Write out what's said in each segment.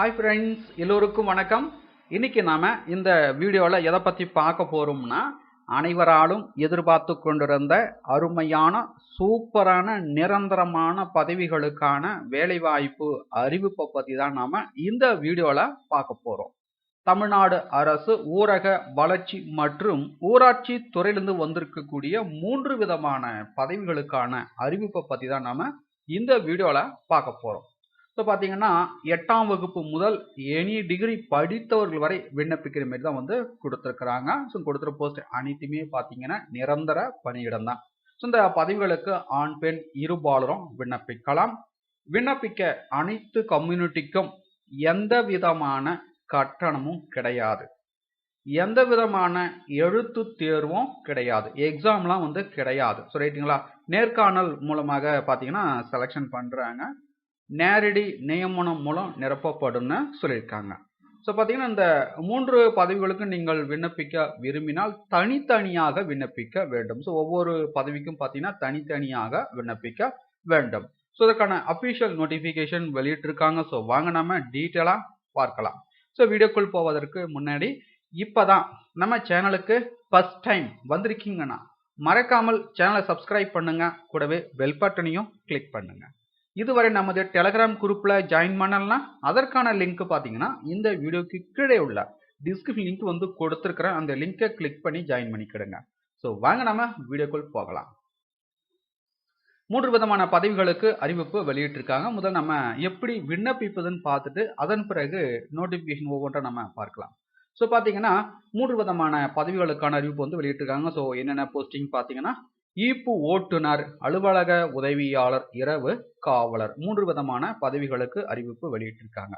Hi friends எல்லோருக்கும் வணக்கம். இன்னைக்கு நாம் இந்த வீடியோவில் எதை பற்றி பார்க்க போகிறோம்னா அனைவராலும் எதிர்பார்த்து கொண்டிருந்த அருமையான சூப்பரான நிரந்தரமான பதவிகளுக்கான வேலைவாய்ப்பு அறிவிப்பை பற்றி தான் நாம் இந்த வீடியோவில் பார்க்க போகிறோம் தமிழ்நாடு அரசு ஊரக வளர்ச்சி மற்றும் ஊராட்சி துறையிலிருந்து வந்திருக்கக்கூடிய மூன்று விதமான பதவிகளுக்கான அறிவிப்பை பற்றி தான் நாம் இந்த வீடியோவில் பார்க்க போகிறோம் ஸோ பார்த்தீங்கன்னா எட்டாம் வகுப்பு முதல் எனி டிகிரி படித்தவர்கள் வரை விண்ணப்பிக்கிற மாதிரி தான் வந்து கொடுத்துருக்குறாங்க. ஸோ கொடுத்துற போஸ்ட் அனைத்துமே பார்த்தீங்கன்னா நிரந்தர பணியிடம் தான். ஸோ இந்த பதவிகளுக்கு ஆண் பெண் இருபாலரும் விண்ணப்பிக்கலாம். விண்ணப்பிக்க அனைத்து கம்யூனிட்டிக்கும் எந்த விதமான கட்டணமும் கிடையாது. எந்த விதமான எழுத்து தேர்வும் கிடையாது. எக்ஸாம்லாம் வந்து கிடையாது. ஸோ ரைட்டுங்களா நேர்காணல் மூலமாக பார்த்தீங்கன்னா செலெக்ஷன் பண்ணுறாங்க நேரடி நியமனம் மூலம் நிரப்பப்படும்னு சொல்லியிருக்காங்க. ஸோ பார்த்தீங்கன்னா இந்த மூன்று பதவிகளுக்கு நீங்கள் விண்ணப்பிக்க விரும்பினால் தனித்தனியாக விண்ணப்பிக்க வேண்டும். ஸோ ஒவ்வொரு பதவிக்கும் பார்த்தீங்கன்னா தனித்தனியாக விண்ணப்பிக்க வேண்டும். ஸோ இதற்கான அஃபிஷியல் நோட்டிஃபிகேஷன் வெளியிட்டிருக்காங்க. ஸோ வாங்க நம்ம டீட்டெயிலாக பார்க்கலாம். ஸோ வீடியோக்குள் போவதற்கு முன்னாடி இப்போ தான் நம்ம சேனலுக்கு ஃபஸ்ட் டைம் வந்திருக்கீங்கன்னா மறக்காமல் சேனலை சப்ஸ்கிரைப் பண்ணுங்க. கூடவே பெல் பட்டனையும் கிளிக் பண்ணுங்கள் இதுவரை நமது டெலகிராம் குரூப்பில் ஜாயின் பண்ணலாம் அதற்கான லிங்க் பார்த்தீங்கன்னா இந்த வீடியோக்கு கீழே உள்ள டிஸ்கிரிப்ஷன் லிங்க் வந்து கொடுத்துருக்குறேன். அந்த லிங்கை கிளிக் பண்ணி ஜாயின் பண்ணிக்கிடுங்க. ஸோ வாங்க நம்ம வீடியோக்குள் போகலாம். மூன்று விதமான பதவிகளுக்கு அறிவிப்பு வெளியிட்டிருக்காங்க. முதல் நம்ம எப்படி விண்ணப்பிப்பதுன்னு பார்த்துட்டு அதன் பிறகு நோட்டிஃபிகேஷன் ஒவ்வொன்றை நம்ம பார்க்கலாம். ஸோ பார்த்தீங்கன்னா மூன்று விதமான பதவிகளுக்கான அறிவிப்பு வந்து வெளியிட்டிருக்காங்க. ஸோ என்னென்ன போஸ்டிங் பார்த்தீங்கன்னா ஈப்பு ஓட்டுநர் அலுவலக உதவியாளர் இரவு காவலர் மூன்று விதமான பதவிகளுக்கு அறிவிப்பு வெளியிட்டிருக்காங்க.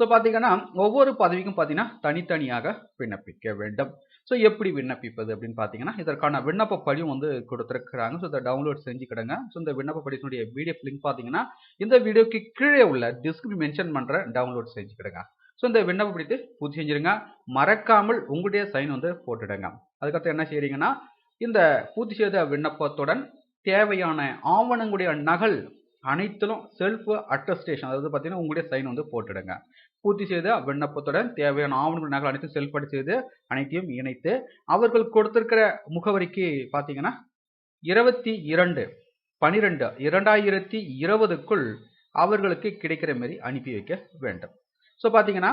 ஸோ பார்த்தீங்கன்னா ஒவ்வொரு பதவிக்கும் பார்த்தீங்கன்னா தனித்தனியாக விண்ணப்பிக்க வேண்டும். ஸோ எப்படி விண்ணப்பிப்பது அப்படின்னு பார்த்தீங்கன்னா இதற்கான விண்ணப்ப படியும் வந்து கொடுத்துருக்குறாங்க. ஸோ இதை டவுன்லோட் செஞ்சுக்கிடுங்க. ஸோ இந்த விண்ணப்ப படித்தினுடைய பிடிஎஃப் லிங்க் பார்த்தீங்கன்னா இந்த வீடியோக்கு கீழே உள்ள டிஸ்கிரிப் மென்ஷன் பண்ணுற டவுன்லோட் செஞ்சுக்கிடுங்க. ஸோ இந்த விண்ணப்ப படித்து பூர்த்தி செஞ்சிருங்க மறக்காமல் உங்களுடைய சைன் வந்து போட்டுடுங்க. அதுக்கப்புறம் என்ன செய்கிறீங்கன்னா இந்த பூர்த்தி செய்த விண்ணப்பத்துடன் தேவையான ஆவணங்களுடைய நகல் அனைத்திலும் செல்ஃப் அட்டஸ்டேஷன் அதாவது பார்த்தீங்கன்னா உங்களுடைய சைன் வந்து போட்டுடுங்க. பூர்த்தி செய்த விண்ணப்பத்துடன் தேவையான ஆவணங்கள் நகல் அனைத்தும் செல்ஃப் செய்து அனைத்தையும் இணைத்து அவர்கள் கொடுத்திருக்கிற முகவரிக்கு பார்த்தீங்கன்னா இருபத்தி இரண்டு பனிரெண்டு இரண்டாயிரத்தி இருபதுக்குள் அவர்களுக்கு கிடைக்கிற மாதிரி அனுப்பி வைக்க வேண்டும். ஸோ பார்த்தீங்கன்னா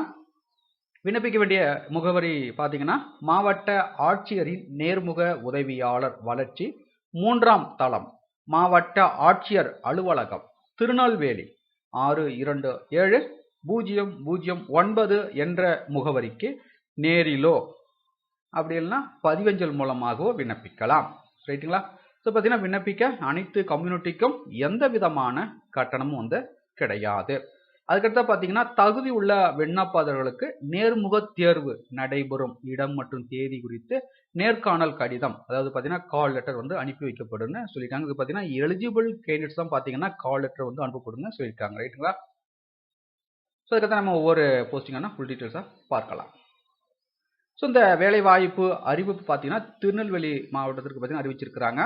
விண்ணப்பிக்க வேண்டிய முகவரி பார்த்தீங்கன்னா மாவட்ட ஆட்சியரின் நேர்முக உதவியாளர் வளர்ச்சி மூன்றாம் தளம் மாவட்ட ஆட்சியர் அலுவலகம் திருநெல்வேலி. ஆறு இரண்டு ஏழு பூஜ்ஜியம் பூஜ்ஜியம் ஒன்பது என்ற முகவரிக்கு நேரிலோ அப்படி இல்லைன்னா பதிவஞ்சல் மூலமாகவோ விண்ணப்பிக்கலாம். ரைட்டுங்களா? ஸோ பார்த்தீங்கன்னா விண்ணப்பிக்க அனைத்து கம்யூனிட்டிக்கும் எந்த விதமான கட்டணமும் வந்து கிடையாது. அதுக்கடுத்து பார்த்தீங்கன்னா தகுதி உள்ள விண்ணப்பதாரர்களுக்கு நேர்முக தேர்வு நடைபெறும் இடம் மற்றும் தேதி குறித்து நேர்காணல் கடிதம் அதாவது பார்த்தீங்கன்னா கால் லெட்டர் வந்து அனுப்பி வைக்கப்படும்னு சொல்லியிருக்காங்க. இது பார்த்தீங்கன்னா எலிஜிபிள் கேண்டிடேட்ஸ் தான் பார்த்தீங்கன்னா கால் லெட்டர் வந்து அனுப்பப்படும்னு சொல்லியிருக்காங்க. ரைட்டுங்களா ஸோ அதுக்கடுத்து நம்ம ஒவ்வொரு போஸ்டிங்கான ஃபுல் டீட்டெயில்ஸாக பார்க்கலாம். ஸோ இந்த வேலைவாய்ப்பு அறிவிப்பு பார்த்தீங்கன்னா திருநெல்வேலி மாவட்டத்திற்கு பார்த்தீங்கன்னா அறிவிச்சிருக்கிறாங்க.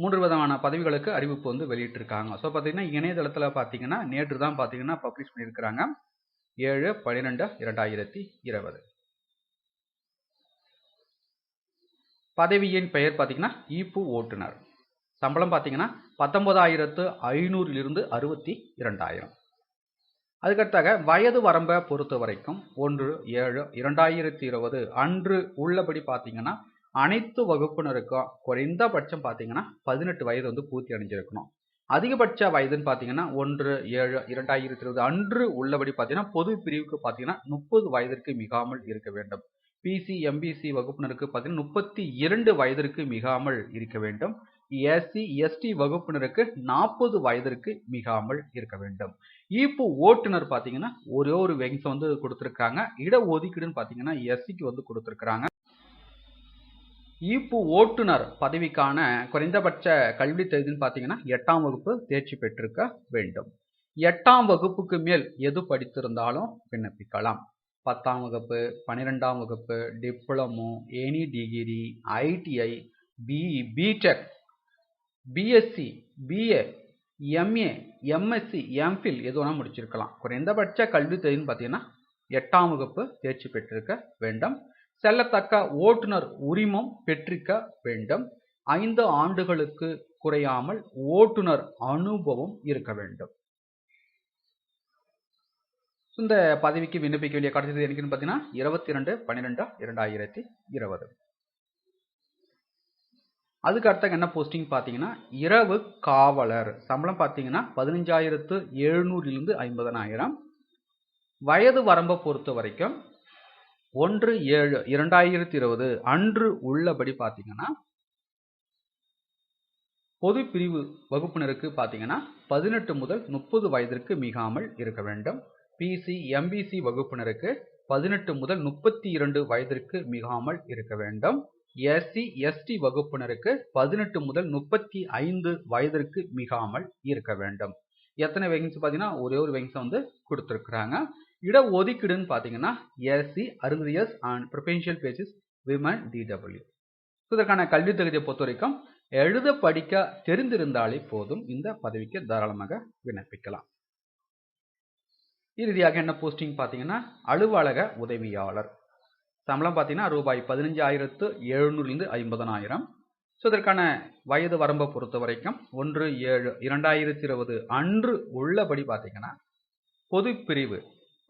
மூன்று விதமான பதவிகளுக்கு அறிவிப்பு வந்து வெளியிட்டிருக்காங்க. ஸோ பார்த்தீங்கன்னா இணையதளத்தில் பார்த்தீங்கன்னா நேற்று தான் பார்த்தீங்கன்னா பப்ளிஷ் பண்ணியிருக்கிறாங்க. ஏழு பன்னிரெண்டு இரண்டாயிரத்தி இருபது. பதவியின் பெயர் பார்த்தீங்கன்னா ஈப்பு ஓட்டுநர். சம்பளம் பார்த்தீங்கன்னா பத்தொன்பதாயிரத்து ஐநூறிலிருந்து அறுபத்தி இரண்டாயிரம். அதுக்கடுத்தாக வயது வரம்பை பொறுத்த வரைக்கும் ஒன்று ஏழு இரண்டாயிரத்தி இருபது அன்று உள்ளபடி பார்த்தீங்கன்னா அனைத்து வகுப்பினருக்கும் குறைந்தபட்சம் பார்த்தீங்கன்னா பதினெட்டு வயது வந்து பூர்த்தி அடைஞ்சிருக்கணும். அதிகபட்ச வயதுன்னு பார்த்தீங்கன்னா ஒன்று ஏழு இரண்டாயிரத்தி இருபது அன்று உள்ளபடி பார்த்தீங்கன்னா பொது பிரிவுக்கு பார்த்தீங்கன்னா முப்பது வயதிற்கு மிகாமல் இருக்க வேண்டும். பிசி எம்பிசி வகுப்பினருக்கு பார்த்தீங்கன்னா முப்பத்தி இரண்டு வயதிற்கு மிகாமல் இருக்க வேண்டும். எஸ்சி எஸ்டி வகுப்பினருக்கு நாற்பது வயதிற்கு மிகாமல் இருக்க வேண்டும். இப்போ ஓட்டுநர் பார்த்தீங்கன்னா ஒரே ஒரு வெங்ஸ் வந்து கொடுத்துருக்காங்க. இட ஒதுக்கீடுன்னு பார்த்தீங்கன்னா எஸ்சிக்கு வந்து கொடுத்துருக்குறாங்க. ஈப்பு ஓட்டுநர் பதவிக்கான குறைந்தபட்ச கல்வி தகுதின்னு பார்த்தீங்கன்னா எட்டாம் வகுப்பு தேர்ச்சி பெற்றிருக்க வேண்டும். எட்டாம் வகுப்புக்கு மேல் எது படித்திருந்தாலும் விண்ணப்பிக்கலாம். பத்தாம் வகுப்பு பன்னிரெண்டாம் வகுப்பு diploma any degree ITI BE BTech BSc BA MA MSc MPhil எது வேணால் முடிச்சிருக்கலாம். குறைந்தபட்ச கல்வி தகுதின்னு பார்த்தீங்கன்னா எட்டாம் வகுப்பு தேர்ச்சி பெற்றிருக்க வேண்டும். செல்லத்தக்க ஓட்டுநர் உரிமம் பெற்றிருக்க வேண்டும். ஐந்து ஆண்டுகளுக்கு குறையாமல் ஓட்டுநர் அனுபவம் இருக்க வேண்டும். இந்த பதவிக்கு விண்ணப்பிக்க வேண்டிய கடைசி என்னைக்குன்னு பார்த்தீங்கன்னா இருபத்தி ரெண்டு பன்னிரெண்டா இரண்டாயிரத்தி இருபது. அதுக்கு அடுத்த என்ன போஸ்டிங் பார்த்தீங்கன்னா இரவு காவலர். சம்பளம் பார்த்தீங்கன்னா பதினஞ்சாயிரத்து எழுநூறிலிருந்து ஐம்பதனாயிரம். வயது வரம்பை பொறுத்த வரைக்கும் ஒன்று ஏழு இரண்டாயிரத்தி இருபது அன்று உள்ளபடி பார்த்தீங்கன்னா பொது பிரிவு வகுப்பினருக்கு பார்த்தீங்கன்னா பதினெட்டு முதல் முப்பது வயதிற்கு மிகாமல் இருக்க வேண்டும். பிசி எம்பிசி வகுப்பினருக்கு பதினெட்டு முதல் முப்பத்தி இரண்டு வயதிற்கு மிகாமல் இருக்க வேண்டும். எஸ்சி எஸ்டி வகுப்பினருக்கு பதினெட்டு முதல் முப்பத்தி ஐந்து வயதிற்கு மிகாமல் இருக்க வேண்டும். எத்தனை வேகன்சி பார்த்தீங்கன்னா ஒரே ஒரு வேகன்சி வந்து கொடுத்துருக்குறாங்க. இட ஒதுக்கீடுன்னு பார்த்தீங்கன்னா SC அருந்தியஸ் and preferential basis women DW இதற்கான கல்வி தகுதியை பொறுத்த வரைக்கும் எழுத படிக்க தெரிந்திருந்தாலே போதும். இந்த பதவிக்கு தாராளமாக விண்ணப்பிக்கலாம். இறுதியாக என்ன போஸ்டிங் பார்த்தீங்கன்னா அலுவலக உதவியாளர். சம்பளம் பார்த்தீங்கன்னா ரூபாய் பதினஞ்சாயிரத்து எழுநூறுலேருந்து ஐம்பதனாயிரம். ஸோ இதற்கான வயது வரம்பை பொறுத்த வரைக்கும் ஒன்று ஏழு இரண்டாயிரத்தி இருபது அன்று உள்ளபடி பார்த்தீங்கன்னா பொது பிரிவு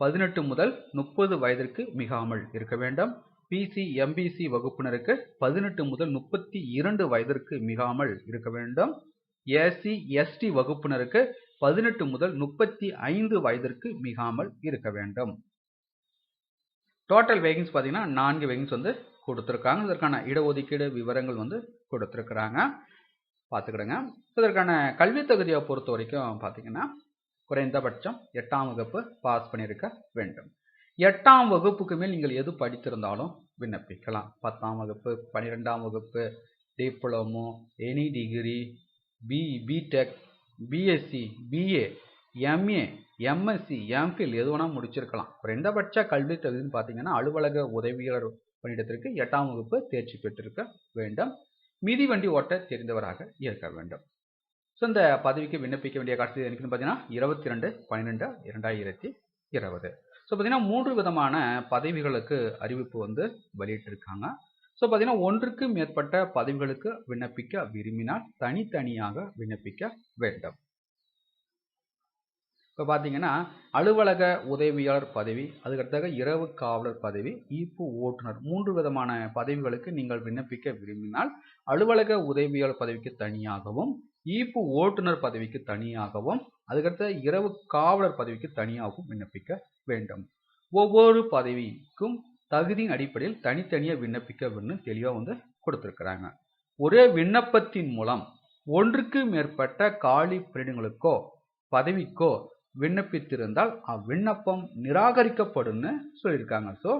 பதினெட்டு முதல் முப்பது வயதிற்கு மிகாமல் இருக்க வேண்டும். பிசி எம்பிசி வகுப்பினருக்கு பதினெட்டு முதல் முப்பத்தி இரண்டு வயதிற்கு மிகாமல் இருக்க வேண்டும். ஏசி எஸ்டி வகுப்பினருக்கு பதினெட்டு முதல் முப்பத்தி ஐந்து வயதிற்கு மிகாமல் இருக்க வேண்டும். டோட்டல் வேகன்ஸ் பார்த்தீங்கன்னா நான்கு வேகன்ஸ் வந்து கொடுத்துருக்காங்க. இதற்கான இடஒதுக்கீடு விவரங்கள் வந்து கொடுத்துருக்குறாங்க. பார்த்துக்கிடுங்க. இதற்கான கல்வி தகுதியை பொறுத்த வரைக்கும் பார்த்தீங்கன்னா குறைந்தபட்சம் எட்டாம் வகுப்பு பாஸ் பண்ணியிருக்க வேண்டும். எட்டாம் வகுப்புக்கு மேல் நீங்கள் எது படித்திருந்தாலும் விண்ணப்பிக்கலாம். பத்தாம் வகுப்பு பன்னிரெண்டாம் வகுப்பு diploma any degree B BTech BSc BA MA MSc MPhil எது வேணால் முடிச்சிருக்கலாம். குறைந்தபட்ச கல்வி தகுதின்னு பார்த்தீங்கன்னா அலுவலக உதவியாளர் பணியிடத்திற்கு எட்டாம் வகுப்பு தேர்ச்சி பெற்றிருக்க வேண்டும். மிதிவண்டி ஓட்ட தெரிந்தவராக இருக்க வேண்டும். ஸோ இந்த பதவிக்கு விண்ணப்பிக்க வேண்டிய கடைசி எனக்குன்னு பார்த்தீங்கன்னா இருபத்தி ரெண்டு பன்னிரெண்டு இரண்டாயிரத்தி இருபது. ஸோ பார்த்தீங்கன்னா மூன்று விதமான பதவிகளுக்கு அறிவிப்பு வந்து வெளியிட்டிருக்காங்க. ஸோ பார்த்தீங்கன்னா ஒன்றுக்கு மேற்பட்ட பதவிகளுக்கு விண்ணப்பிக்க விரும்பினால் தனித்தனியாக விண்ணப்பிக்க வேண்டும். இப்போ பார்த்தீங்கன்னா அலுவலக உதவியாளர் பதவி அதுக்கடுத்தாக இரவு காவலர் பதவி ஈப்பு ஓட்டுநர் மூன்று விதமான பதவிகளுக்கு நீங்கள் விண்ணப்பிக்க விரும்பினால் அலுவலக உதவியாளர் பதவிக்கு தனியாகவும் ஈப்பு ஓட்டுநர் பதவிக்கு தனியாகவும் அதுக்கடுத்த இரவு காவலர் பதவிக்கு தனியாகவும் விண்ணப்பிக்க வேண்டும். ஒவ்வொரு பதவிக்கும் தகுதியின் அடிப்படையில் தனித்தனியாக விண்ணப்பிக்க வேண்டும் தெளிவாக வந்து கொடுத்துருக்குறாங்க. ஒரே விண்ணப்பத்தின் மூலம் ஒன்றுக்கு மேற்பட்ட காலி பிரிடங்களுக்கோ பதவிக்கோ விண்ணப்பித்திருந்தால் அவ்விண்ணப்பம் நிராகரிக்கப்படும்னு சொல்லியிருக்காங்க. ஸோ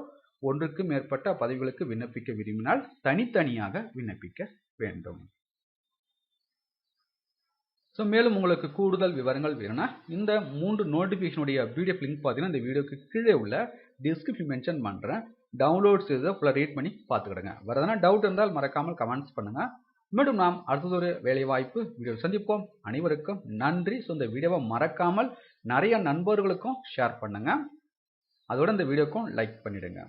ஒன்றுக்கு மேற்பட்ட பதவிகளுக்கு விண்ணப்பிக்க விரும்பினால் தனித்தனியாக விண்ணப்பிக்க வேண்டும். ஸோ மேலும் உங்களுக்கு கூடுதல் விவரங்கள் வேணும்னா இந்த மூன்று நோட்டிஃபிகேஷனுடைய பிடிஎஃப் லிங்க் பார்த்தீங்கன்னா இந்த வீடியோக்கு கீழே உள்ள டிஸ்கிரிப்ஷன் மென்ஷன் பண்ணுறேன் டவுன்லோட் செய்து ஃபுல்லாக ரீட் பண்ணி பார்த்துக்கிடுங்க. வேறு எதனா டவுட் இருந்தால் மறக்காமல் கமெண்ட்ஸ் பண்ணுங்கள் மீண்டும் நாம் அடுத்ததொரு வேலைவாய்ப்பு வீடியோ சந்திப்போம். அனைவருக்கும் நன்றி. ஸோ இந்த வீடியோவை மறக்காமல் நிறைய நண்பர்களுக்கும் ஷேர் பண்ணுங்கள் அதோட இந்த வீடியோக்கும் லைக் பண்ணிடுங்க.